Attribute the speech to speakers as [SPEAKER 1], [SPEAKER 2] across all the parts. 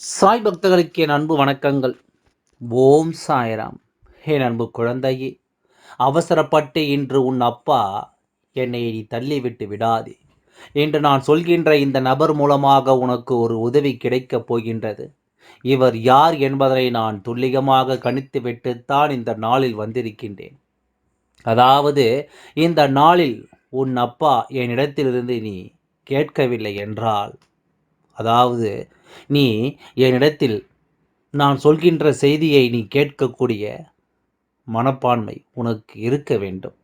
[SPEAKER 1] சாய் பக்தர்களுக்கு என் அன்பு வணக்கங்கள். ஓம் சாய்ராம். என் அன்பு குழந்தையே அவசரப்பட்டு இன்று உன் அப்பா என்னை நீ தள்ளிவிட்டு விடாதே என்று நான் சொல்கின்ற இந்த நபர் மூலமாக உனக்கு ஒரு உதவி கிடைக்கப் போகின்றது. இவர் யார் என்பதனை நான் துல்லியமாக கணித்து விட்டுத்தான் இந்த நாளில் வந்திருக்கின்றேன். அதாவது இந்த நாளில் உன் அப்பா என்னிடத்திலிருந்து நீ கேட்கவில்லை என்றால் அதாவது நீ என்னிடத்தில் நான் சொல்கின்ற செய்தியை நீ கேட்கக்கூடிய மனப்பான்மை உனக்கு இருக்க வேண்டும்.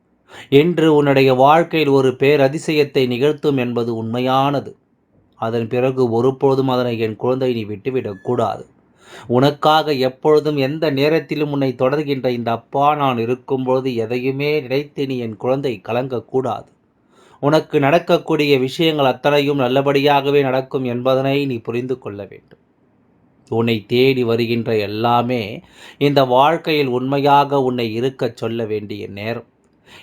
[SPEAKER 1] என்று உன்னுடைய வாழ்க்கையில் ஒரு பேரதிசயத்தை நிகழ்த்தும் என்பது உண்மையானது. அதன் பிறகு ஒருபொழுதும் அதனை என் குழந்தை நீ விட்டுவிடக்கூடாது உனக்காக எப்பொழுதும் எந்த நேரத்திலும் உன்னை தொடர்கின்ற இந்த அப்பா நான் இருக்கும்பொழுது எதையுமே நினைத்து நீ என் குழந்தை கலங்கக்கூடாது. உனக்கு நடக்கக்கூடிய விஷயங்கள் அத்தனையும் நல்லபடியாகவே நடக்கும் என்பதனை நீ புரிந்து கொள்ள வேண்டும். உன்னை தேடி வருகின்ற எல்லாமே இந்த வாழ்க்கையில் உண்மையாக உன்னை இருக்கச் சொல்ல வேண்டிய நேரம்.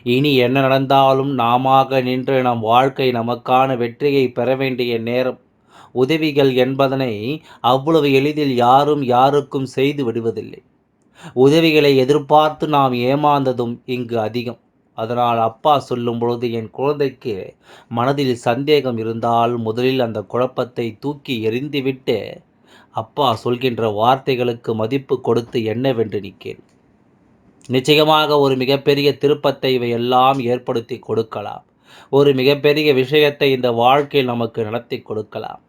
[SPEAKER 1] இனி என்ன நடந்தாலும் நாம நின்று நம் வாழ்க்கை நமக்கான வெற்றியை பெற வேண்டிய நேரம். உதவிகள் என்பதனை அவ்வளவு எளிதில் யாரும் யாருக்கும் செய்து விடுவதில்லை. உதவிகளை எதிர்பார்த்து நாம் ஏமாந்ததும் இங்கு அதிகம். அதனால் அப்பா சொல்லும் பொழுது என் குழந்தைக்கு மனதில் சந்தேகம் இருந்தால் முதலில் அந்த குழப்பத்தை தூக்கி எறிந்துவிட்டு அப்பா சொல்கின்ற வார்த்தைகளுக்கு மதிப்பு கொடுத்து என்னவென்று நிற்கேன் நிச்சயமாக ஒரு மிகப்பெரிய திருப்பத்தை இவையெல்லாம் ஏற்படுத்தி கொடுக்கலாம். ஒரு மிகப்பெரிய விஷயத்தை இந்த வாழ்க்கையில் நமக்கு நடத்தி கொடுக்கலாம்.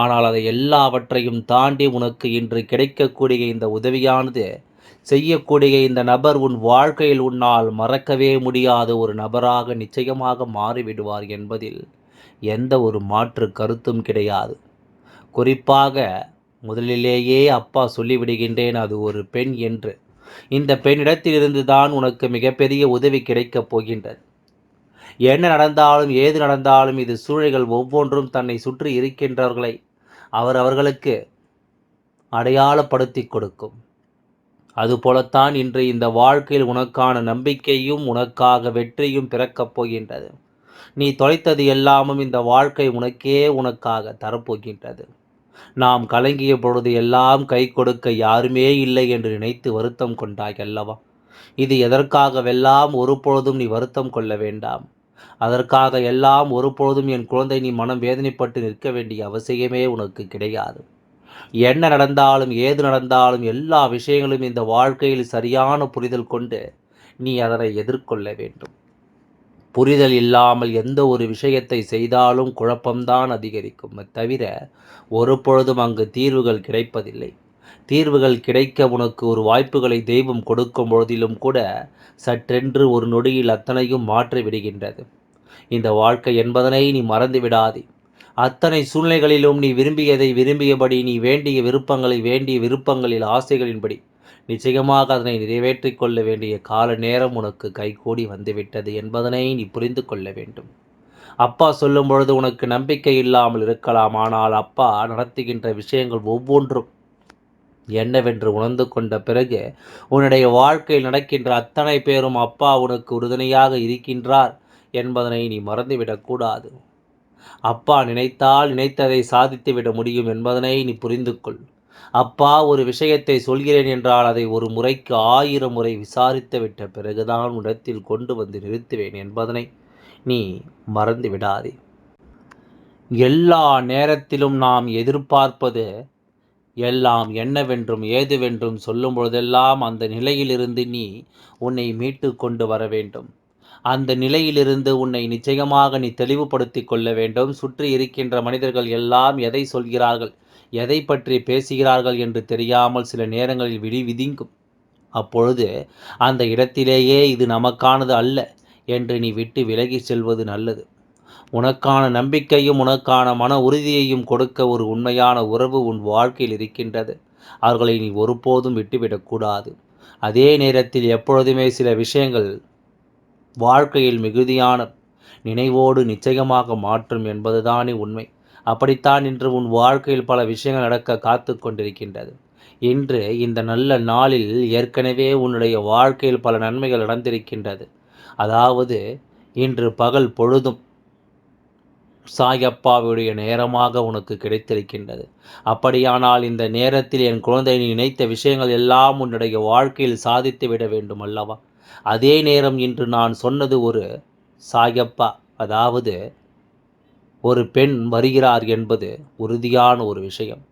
[SPEAKER 1] ஆனால் அதை எல்லாவற்றையும் தாண்டி உனக்கு இன்று கிடைக்கக்கூடிய இந்த உதவியானது செய்யக்கூடிய இந்த நபர் உன் வாழ்க்கையில் உன்னால் மறக்கவே முடியாத ஒரு நபராக நிச்சயமாக மாறிவிடுவார் என்பதில் எந்த ஒரு மாற்று கருத்தும் கிடையாது. குறிப்பாக முதலிலேயே அப்பா சொல்லிவிடுகின்றேன் அது ஒரு பெண் என்று. இந்த பெண்ணிடத்திலிருந்து தான் உனக்கு மிகப்பெரிய உதவி கிடைக்கப் போகின்றது. என்ன நடந்தாலும் ஏது நடந்தாலும் இது சூழல்கள் ஒவ்வொன்றும் தன்னை சுற்றி இருக்கின்றவர்களை அவர் அவர்களுக்கு அடையாளப்படுத்தி கொடுக்கும். அதுபோலத்தான் இன்று இந்த வாழ்க்கையில் உனக்கான நம்பிக்கையும் உனக்காக வெற்றியும் பிறக்கப் போகின்றது. நீ தொலைத்தது எல்லாமும் இந்த வாழ்க்கை உனக்கே உனக்காக தரப்போகின்றது. நாம் கலங்கிய பொழுது எல்லாம் கை கொடுக்க யாருமே இல்லை என்று நினைத்து வருத்தம் கொண்டாய் அல்லவா? இது எதற்காகவெல்லாம் ஒரு பொழுதும் நீ வருத்தம் கொள்ள வேண்டாம்? அதற்காக எல்லாம் ஒரு பொழுதும் என் குழந்தை நீ மனம் வேதனைப்பட்டு நிற்க வேண்டிய அவசியமே உனக்கு கிடையாது. என்ன நடந்தாலும் ஏது நடந்தாலும் எல்லா விஷயங்களும் இந்த வாழ்க்கையில் சரியான புரிதல் கொண்டு நீ அதனை எதிர்கொள்ள வேண்டும். புரிதல் இல்லாமல் எந்த ஒரு விஷயத்தை செய்தாலும் குழப்பம்தான் அதிகரிக்கும். தவிர ஒரு பொழுதும் அங்கு தீர்வுகள் கிடைப்பதில்லை. தீர்வுகள் கிடைக்க உனக்கு ஒரு வாய்ப்புகளை தெய்வம் கொடுக்கும் பொழுதிலும் கூட சற்றென்று ஒரு நொடியில் அத்தனையும் மாற்றி விடுகின்றது இந்த வாழ்க்கை என்பதனை நீ மறந்து விடாதே அத்தனை சூழ்நிலைகளிலும் நீ விரும்பியதை விரும்பியபடி நீ வேண்டிய விருப்பங்களை வேண்டிய விருப்பங்களில் ஆசைகளின்படி. நிச்சயமாக அதனை நிறைவேற்றிக் கொள்ள வேண்டிய கால நேரம் உனக்கு கைகூடி வந்துவிட்டது என்பதனை நீ புரிந்து கொள்ள வேண்டும். அப்பா சொல்லும் பொழுது உனக்கு நம்பிக்கை இல்லாமல் இருக்கலாம். ஆனால் அப்பா நடத்துகின்ற விஷயங்கள் ஒவ்வொன்றும் என்னவென்று உணர்ந்து கொண்ட பிறகு உன்னுடைய வாழ்க்கையில் நடக்கின்ற அத்தனை பேரும் அப்பா உனக்கு உறுதுணையாக இருக்கின்றார் என்பதனை நீ மறந்துவிடக்கூடாது. அப்பா நினைத்தால் நினைத்ததை சாதித்துவிட முடியும் என்பதனை நீ புரிந்து கொள் அப்பா ஒரு விஷயத்தை சொல்கிறேன் என்றால் அதை ஒரு முறைக்கு ஆயிரம் முறை விசாரித்து விட்ட பிறகுதான் உடத்தில் கொண்டு வந்து நிறுத்துவேன் என்பதனை நீ மறந்து விடாதே. எல்லா நேரத்திலும் நாம் எதிர்பார்ப்பது எல்லாம் என்னவென்றும் ஏதுவென்றும் சொல்லும் பொழுதெல்லாம் அந்த நிலையிலிருந்து நீ உன்னை மீட்டு கொண்டு வர வேண்டும். அந்த நிலையிலிருந்து உன்னை நிச்சயமாக நீ தெளிவுபடுத்தி கொள்ள வேண்டும். சுற்றி இருக்கின்ற மனிதர்கள் எல்லாம் எதை சொல்கிறார்கள் எதை பற்றி பேசுகிறார்கள் என்று தெரியாமல் சில நேரங்களில் விடி விதிங்கும். அப்பொழுது அந்த இடத்திலேயே இது நமக்கானது அல்ல என்று நீ விட்டு விலகி செல்வது நல்லது. உனக்கான நம்பிக்கையும் உனக்கான மன உறுதியையும் கொடுக்க ஒரு உண்மையான உறவு உன் வாழ்க்கையில் இருக்கின்றது. அவர்களை நீ ஒருபோதும் விட்டுவிடக்கூடாது அதே நேரத்தில் எப்பொழுதுமே சில விஷயங்கள் வாழ்க்கையில் மிகுதியான நினைவோடு நிச்சயமாக மாற்றும் என்பதுதானே உண்மை. அப்படித்தான் இன்று உன் வாழ்க்கையில் பல விஷயங்கள் நடக்க காத்து கொண்டிருக்கின்றது. இன்று இந்த நல்ல நாளில் ஏற்கனவே உன்னுடைய வாழ்க்கையில் பல நன்மைகள் நடந்திருக்கின்றது. அதாவது இன்று பகல் பொழுதும் சாயப்பாவுடைய நேரமாக உனக்கு கிடைத்திருக்கின்றது. அப்படியானால் இந்த நேரத்தில் என் குழந்தை நீ நினைத்த விஷயங்கள் எல்லாம் உன்னுடைய வாழ்க்கையில் சாதித்து விட வேண்டும் அல்லவா அதே நேரம் இன்று நான் சொன்னது ஒரு சாயப்பா அதாவது ஒரு பெண் வருகிறார் என்பது உறுதியான ஒரு விஷயம்.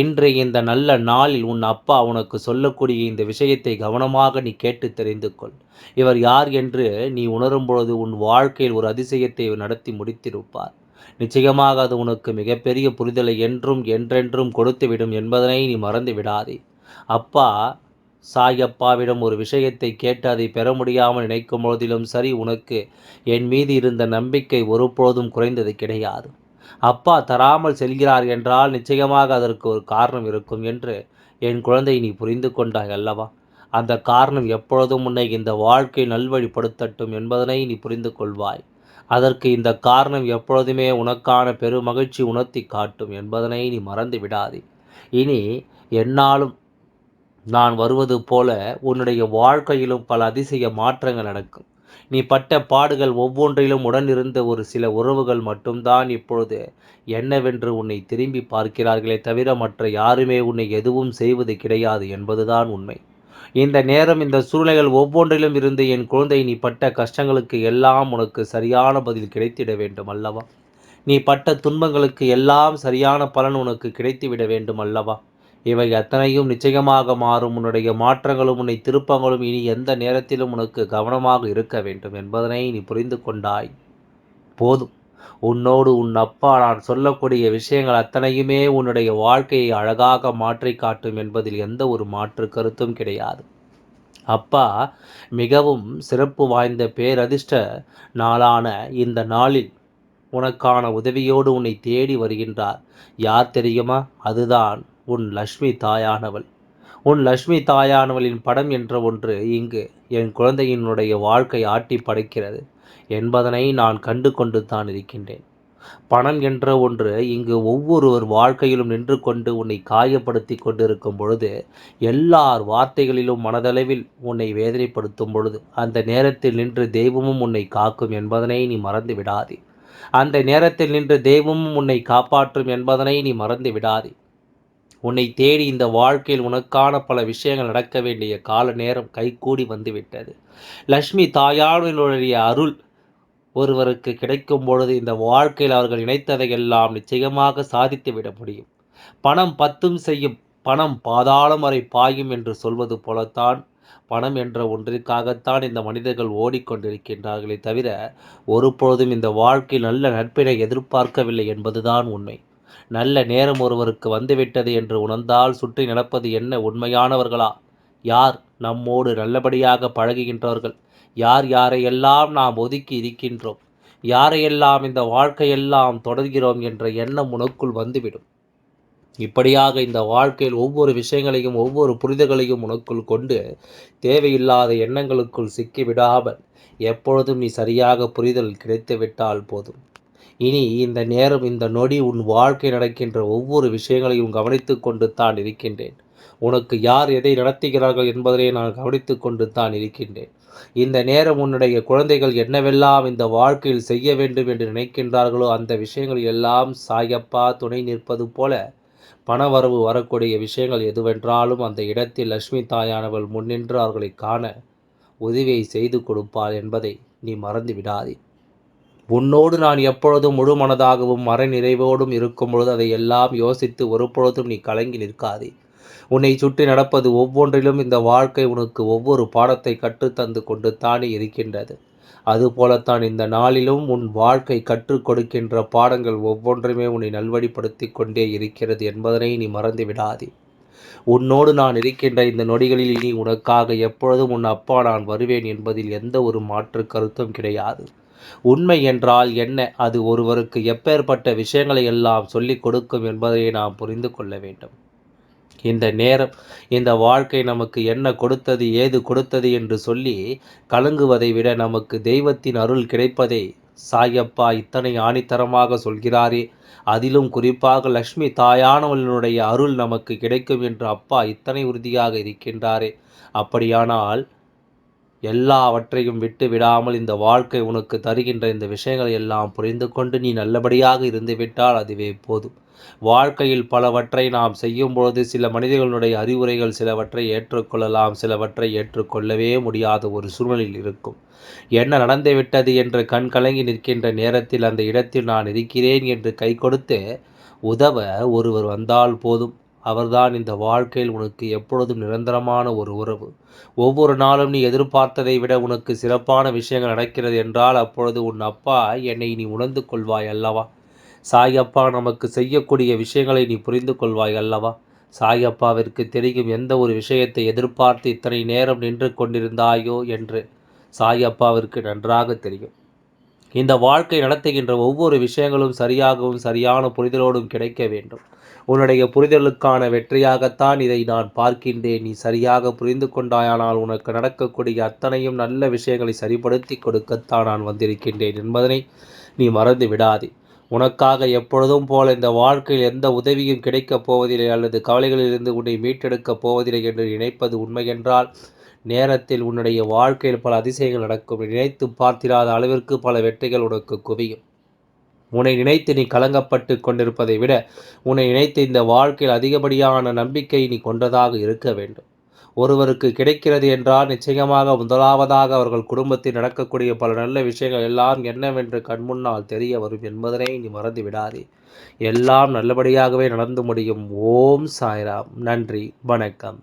[SPEAKER 1] இன்றைய இந்த நல்ல நாளில் உன் அப்பா உனக்கு சொல்லக்கூடிய இந்த விஷயத்தை கவனமாக நீ கேட்டு தெரிந்து கொள். இவர் யார் என்று நீ உணரும் பொழுது உன் வாழ்க்கையில் ஒரு அதிசயத்தை நடத்தி முடித்திருப்பார். நிச்சயமாக அது உனக்கு மிகப்பெரிய புரிதலை என்றும் என்றென்றும் கொடுத்துவிடும் என்பதனை நீ மறந்து விடாதே. அப்பா சாயப்பாவிடம் ஒரு விஷயத்தை கேட்டு அதை பெற முடியாமல் நினைக்கும் பொழுதிலும் சரி உனக்கு என் மீது இருந்த நம்பிக்கை ஒருபொழுதும் குறைந்தது கிடையாது. அப்பா தராமல் செல்கிறார் என்றால் நிச்சயமாக அதற்கு ஒரு காரணம் இருக்கும் என்று என் குழந்தை நீ புரிந்து கொண்டாய் அல்லவா? அந்த காரணம் எப்பொழுதும் உன்னை இந்த வாழ்க்கை நல்வழிப்படுத்தட்டும் என்பதனை நீ புரிந்து கொள்வாய். அதற்கு இந்த காரணம் எப்பொழுதுமே உனக்கான பெருமகிழ்ச்சி உணர்த்தி காட்டும் என்பதனை நீ மறந்து விடாதே. இனி என்னாலும் நான் வருவது போல உன்னுடைய வாழ்க்கையிலும் பல அதிசய மாற்றங்கள் நடக்கும். நீ பட்ட பாடுகள் ஒவ்வொன்றிலும் உடனிருந்த ஒரு சில உறவுகள் மட்டும்தான் இப்பொழுது என்னவென்று உன்னை திரும்பி பார்க்கிறார்களே தவிர மற்ற யாருமே உன்னை எதுவும் செய்வது கிடையாது என்பதுதான் உண்மை. இந்த நேரம் இந்த சூழ்நிலைகள் ஒவ்வொன்றிலும் இருந்து என் குழந்தை நீ பட்ட கஷ்டங்களுக்கு எல்லாம் உனக்கு சரியான பதில் கிடைத்திட வேண்டும் அல்லவா? நீ பட்ட துன்பங்களுக்கு எல்லாம் சரியான பலன் உனக்கு கிடைத்துவிட வேண்டும் அல்லவா? இவை அத்தனையும் நிச்சயமாக மாறும். உன்னுடைய மாற்றங்களும் உன்னை திருப்பங்களும் இனி எந்த நேரத்திலும் உனக்கு கவனமாக இருக்க வேண்டும் என்பதனை நீ புரிந்து கொண்டாய். போதும். உன்னோடு உன் அப்பா நான் சொல்லக்கூடிய விஷயங்கள் அத்தனையுமே உன்னுடைய வாழ்க்கையை அழகாக மாற்றி காட்டும் என்பதில் எந்த ஒரு மாற்று கருத்தும் கிடையாது. அப்பா மிகவும் சிறப்பு வாய்ந்த பேரதிர்ஷ்ட நாளான இந்த நாளில் உனக்கான உதவியோடு உன்னை தேடி வருகின்றார். யார் தெரியுமா? அதுதான் உன் லக்ஷ்மி தாயானவள். உன் லக்ஷ்மி தாயானவளின் படம் என்ற ஒன்று இங்கு என் குழந்தையினுடைய வாழ்க்கை ஆட்டி படைக்கிறது என்பதனை நான் கண்டு கொண்டு தான் இருக்கின்றேன். பணம் என்ற ஒன்று இங்கு ஒவ்வொருவர் வாழ்க்கையிலும் நின்று கொண்டு உன்னை காயப்படுத்தி கொண்டிருக்கும் பொழுது எல்லார் வார்த்தைகளிலும் மனதளவில் உன்னை வேதனைப்படுத்தும் பொழுது அந்த நேரத்தில் நின்று தெய்வமும் உன்னை காக்கும் என்பதனை நீ மறந்து விடாதே அந்த நேரத்தில் நின்று தெய்வமும் உன்னை காப்பாற்றும் என்பதனை நீ மறந்து விடாதே உன்னை தேடி இந்த வாழ்க்கையில் உனக்கான பல விஷயங்கள் நடக்க வேண்டிய கால நேரம் கைகூடி வந்துவிட்டது. லக்ஷ்மி தாயாளுடைய அருள் ஒருவருக்கு கிடைக்கும் பொழுது இந்த வாழ்க்கையில் அவர்கள் நினைத்ததையெல்லாம் நிச்சயமாக சாதித்து விட முடியும். பணம் பத்தும் செய்யும் பணம் பாதாளம் வரை பாயும் என்று சொல்வது போலத்தான் பணம் என்ற ஒன்றிற்காகத்தான் இந்த மனிதர்கள் ஓடிக்கொண்டிருக்கின்றார்களே தவிர ஒருபொழுதும் இந்த வாழ்க்கையில் நல்ல நட்பினை எதிர்பார்க்கவில்லை என்பதுதான் உண்மை. நல்ல நேரம் ஒருவருக்கு வந்துவிட்டது என்று உணர்ந்தால் சுற்றி நடப்பது என்ன உண்மையானவர்களா? யார் நம்மோடு நல்லபடியாக பழகுகின்றவர்கள் யார் யாரையெல்லாம் நாம் ஒதுக்கி இருக்கின்றோம்? யாரையெல்லாம் இந்த வாழ்க்கையெல்லாம் தொடர்கிறோம் என்ற எண்ணம் உனக்குள் வந்துவிடும். இப்படியாக இந்த வாழ்க்கையில் ஒவ்வொரு விஷயங்களையும் ஒவ்வொரு புரிதல்களையும் உனக்குள் கொண்டு தேவையில்லாத எண்ணங்களுக்குள் சிக்கிவிடாமல் எப்பொழுதும் நீ சரியாக புரிதல் கிடைத்துவிட்டால் போதும். இனி இந்த நேரம் இந்த நொடி உன் வாழ்க்கை நடக்கின்ற ஒவ்வொரு விஷயங்களையும் கவனித்து கொண்டு தான் இருக்கின்றேன். உனக்கு யார் எதை நடத்துகிறார்கள் என்பதை நான் கவனித்து கொண்டு தான் இருக்கின்றேன். இந்த நேரம் உன்னுடைய குழந்தைகள் என்னவெல்லாம் இந்த வாழ்க்கையில் செய்ய வேண்டும் என்று நினைக்கின்றார்களோ அந்த விஷயங்கள் எல்லாம் சாயப்பா துணை நிற்பது போல பணவரவு வரக்கூடிய விஷயங்கள் எதுவென்றாலும் அந்த இடத்தில் லட்சுமி தாயானவள் முன்னின்று அவர்களை காண உதவியை செய்து கொடுப்பாள் என்பதை நீ மறந்து விடாதே. உன்னோடு நான் எப்பொழுதும் முழு மனதாகவும் மறை நிறைவோடும் இருக்கும் பொழுது அதை எல்லாம் யோசித்து ஒரு பொழுதும் நீ கலங்கி நிற்காதே. உன்னை சுற்றி நடப்பது ஒவ்வொன்றிலும் இந்த வாழ்க்கை உனக்கு ஒவ்வொரு பாடத்தை கற்றுத்தந்து கொண்டு தானே இருக்கின்றது. அதுபோலத்தான் இந்த நாளிலும் உன் வாழ்க்கை கற்றுக் கொடுக்கின்ற பாடங்கள் ஒவ்வொன்றுமே உன்னை நல்வழிப்படுத்தி கொண்டே இருக்கிறது என்பதனை நீ மறந்து விடாதே. உன்னோடு நான் இருக்கின்ற இந்த நொடிகளில் இனி உனக்காக எப்பொழுதும் உன் அப்பா நான் வருவேன் என்பதில் எந்த ஒரு மாற்று கருத்தும் கிடையாது. உண்மை என்றால் என்ன? அது ஒருவருக்கு எப்பேற்பட்ட விஷயங்களை எல்லாம் சொல்லிக் கொடுக்கும் என்பதை நாம் புரிந்து கொள்ள வேண்டும். இந்த நேரம் இந்த வாழ்க்கை நமக்கு என்ன கொடுத்தது ஏது கொடுத்தது என்று சொல்லி கலங்குவதை விட நமக்கு தெய்வத்தின் அருள் கிடைப்பதை சாயப்பா இத்தனை ஆணித்தரமாக சொல்கிறாரே. அதிலும் குறிப்பாக லக்ஷ்மி தாயானவளினுடைய அருள் நமக்கு கிடைக்கும் என்று அப்பா இத்தனை உறுதியாக இருக்கின்றாரே. அப்படியானால் எல்லாவற்றையும் விட்டு விடாமல் இந்த வாழ்க்கை உனக்கு தருகின்ற இந்த விஷயங்களை எல்லாம் புரிந்து கொண்டு நீ நல்லபடியாக இருந்துவிட்டால் அதுவே போதும். வாழ்க்கையில் பலவற்றை நாம் செய்யும் பொழுது சில மனிதர்களுடைய அறிவுரைகள் சிலவற்றை ஏற்றுக்கொள்ளலாம் சிலவற்றை ஏற்றுக்கொள்ளவே முடியாத ஒரு சூழ்நிலையில் இருக்கும். என்ன நடந்துவிட்டது என்று கண் கலங்கி நிற்கின்ற நேரத்தில் அந்த இடத்தில் நான் இருக்கிறேன் என்று கை கொடுத்து உதவ ஒருவர் வந்தால் போதும். அவர்தான் இந்த வாழ்க்கையில் உனக்கு எப்பொழுதும் நிரந்தரமான ஒரு உறவு. ஒவ்வொரு நாளும் நீ எதிர்பார்த்ததை விட உனக்கு சிறப்பான விஷயங்கள் நடக்கிறது என்றால் அப்பொழுது உன் அப்பா என்னை நீ உணர்ந்து கொள்வாய் அல்லவா? சாயப்பா நமக்கு செய்யக்கூடிய விஷயங்களை நீ புரிந்து கொள்வாய் அல்லவா? சாயப்பாவிற்கு தெரியும் எந்த ஒரு விஷயத்தை எதிர்பார்த்து இத்தனை நேரம் நின்று கொண்டிருந்தாயோ என்று சாயப்பாவிற்கு நன்றாக தெரியும். இந்த வாழ்க்கை நடத்துகின்ற ஒவ்வொரு விஷயங்களும் சரியாகவும் சரியான புரிதலோடும் கிடைக்க வேண்டும். உன்னுடைய புரிதலுக்கான வெற்றியாகத்தான் இதை நான் பார்க்கின்றேன். நீ சரியாக புரிந்து கொண்டாயானால் உனக்கு நடக்கக்கூடிய அத்தனையும் நல்ல விஷயங்களை சரிப்படுத்தி கொடுக்கத்தான் நான் வந்திருக்கின்றேன் என்பதனை நீ மறந்து விடாதே. உனக்காக எப்பொழுதும் போல இந்த வாழ்க்கையில் எந்த உதவியும் கிடைக்கப் போவதில்லை அல்லது கவலைகளிலிருந்து உன்னை மீட்டெடுக்கப் போவதில்லை என்று நினைப்பது உண்மையென்றால் நேரத்தில் உன்னுடைய வாழ்க்கையில் பல அதிசயங்கள் நடக்கும். நினைத்து பார்த்திராத அளவிற்கு பல வெற்றிகள் உனக்கு குவியும். உன்னை நினைத்து நீ கலங்கப்பட்டு கொண்டிருப்பதை விட உன்னை நினைத்து இந்த வாழ்க்கையில் அதிகப்படியான நம்பிக்கை நீ கொண்டதாக இருக்க வேண்டும். ஒருவருக்கு கிடைக்கிறது என்றால் நிச்சயமாக முதலாவதாக அவர்கள் குடும்பத்தில் நடக்கக்கூடிய பல நல்ல விஷயங்கள் எல்லாம் என்னவென்று கண்முன்னால் தெரிய வரும் என்பதனை நீ மறந்து விடாதே. எல்லாம் நல்லபடியாகவே நடந்து முடியும். ஓம் சாய்ராம். நன்றி. வணக்கம்.